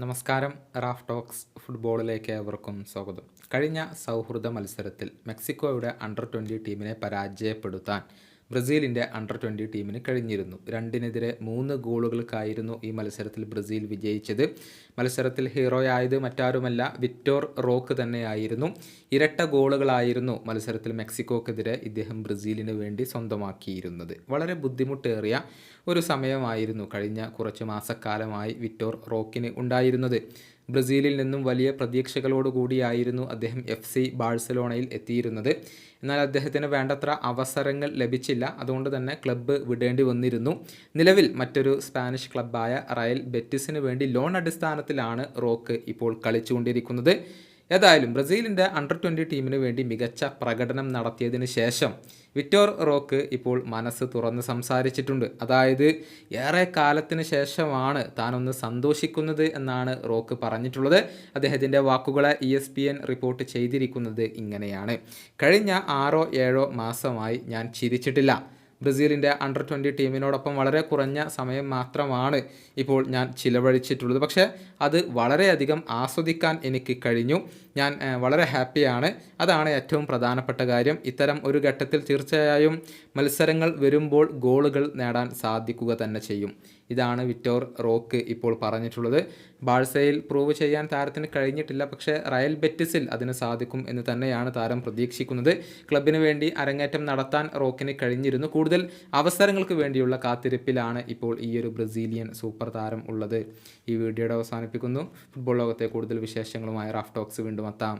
നമസ്കാരം Raf talks ഫുട്ബോളിലേക്ക് ഏവർക്കും സ്വാഗതം. കഴിഞ്ഞ സൗഹൃദ മത്സരത്തിൽ മെക്സിക്കോയുടെ അണ്ടർ ട്വന്റി ടീമിനെ പരാജയപ്പെടുത്താൻ ബ്രസീലിന്റെ അണ്ടർ ട്വന്റി ടീമിന് കഴിഞ്ഞിരുന്നു. രണ്ടിനെതിരെ മൂന്ന് ഗോളുകൾക്കായിരുന്നു ഈ മത്സരത്തിൽ ബ്രസീൽ വിജയിച്ചത്. മത്സരത്തിൽ ഹീറോയായത് മറ്റാരുമല്ല വിക്ടോർ റോക്ക് തന്നെയായിരുന്നു. ഇരട്ട ഗോളുകളായിരുന്നു മത്സരത്തിൽ മെക്സിക്കോക്കെതിരെ ഇദ്ദേഹം ബ്രസീലിന് വേണ്ടി സ്വന്തമാക്കിയിരുന്നത്. വളരെ ബുദ്ധിമുട്ടേറിയ ഒരു സമയമായിരുന്നു കഴിഞ്ഞ കുറച്ച് മാസക്കാലമായി വിക്ടോർ റോക്കിന് ഉണ്ടായിരുന്നത്. ബ്രസീലിൽ നിന്നും വലിയ പ്രതീക്ഷകളോടുകൂടിയായിരുന്നു അദ്ദേഹം എഫ് സി ബാഴ്സലോണയിൽ എത്തിയിരുന്നത്. എന്നാൽ അദ്ദേഹത്തിന് വേണ്ടത്ര അവസരങ്ങൾ ലഭിച്ചില്ല. അതുകൊണ്ട് തന്നെ ക്ലബ്ബ് വിടേണ്ടി വന്നിരുന്നു. നിലവിൽ മറ്റൊരു സ്പാനിഷ് ക്ലബ്ബായ റയൽ ബെറ്റിസിന് വേണ്ടി ലോൺ അടിസ്ഥാനത്തിലാണ് റോക്ക് ഇപ്പോൾ കളിച്ചുകൊണ്ടിരിക്കുന്നത്. ഏതായാലും ബ്രസീലിന്റെ അണ്ടർ ട്വന്റി ടീമിന് വേണ്ടി മികച്ച പ്രകടനം നടത്തിയതിന് ശേഷം വിക്ടോർ റോക്ക് ഇപ്പോൾ മനസ്സ് തുറന്ന് സംസാരിച്ചിട്ടുണ്ട്. അതായത് ഏറെ കാലത്തിന് ശേഷമാണ് താനൊന്ന് സന്തോഷിക്കുന്നത് എന്നാണ് റോക്ക് പറഞ്ഞിട്ടുള്ളത്. അദ്ദേഹത്തിന്റെ വാക്കുകളെ E S P N report ചെയ്തിരിക്കുന്നത് ഇങ്ങനെയാണ്. കഴിഞ്ഞ ആറോ ഏഴോ മാസമായി ഞാൻ ചിരിച്ചിട്ടില്ല. ബ്രസീലിന്റെ അണ്ടർ ട്വന്റി ടീമിനോടൊപ്പം വളരെ കുറഞ്ഞ സമയം മാത്രമാണ് ഇപ്പോൾ ഞാൻ ചിലവഴിച്ചിട്ടുള്ളത്. പക്ഷേ അത് വളരെയധികം ആസ്വദിക്കാൻ എനിക്ക് കഴിഞ്ഞു. ഞാൻ വളരെ ഹാപ്പിയാണ്. അതാണ് ഏറ്റവും പ്രധാനപ്പെട്ട കാര്യം. ഇത്തരം ഒരു ഘട്ടത്തിൽ തീർച്ചയായും മത്സരങ്ങൾ വരുമ്പോൾ ഗോളുകൾ നേടാൻ സാധിക്കുക തന്നെ ചെയ്യും. ഇതാണ് വിറ്റോർ റോക്ക് ഇപ്പോൾ പറഞ്ഞിട്ടുള്ളത്. ബാഴ്സയിൽ പ്രൂവ് ചെയ്യാൻ താരത്തിന് കഴിഞ്ഞിട്ടില്ല. പക്ഷേ റയൽ ബെറ്റിസിൽ അതിന് സാധിക്കും എന്ന് തന്നെയാണ് താരം പ്രതീക്ഷിക്കുന്നത്. ക്ലബിന് വേണ്ടി അരങ്ങേറ്റം നടത്താൻ റോക്കിന് കഴിഞ്ഞിരുന്നു. കൂടുതൽ അവസരങ്ങൾക്ക് വേണ്ടിയുള്ള കാത്തിരിപ്പിലാണ് ഇപ്പോൾ ഈ ഒരു ബ്രസീലിയൻ സൂപ്പർ താരം ഉള്ളത്. ഈ വീഡിയോയുടെ അവസാനിപ്പിക്കുന്നു. ഫുട്ബോൾ ലോകത്തെ കൂടുതൽ വിശേഷങ്ങളുമായി റാഫ് ടോക്സ് വീണ്ടും എത്താം.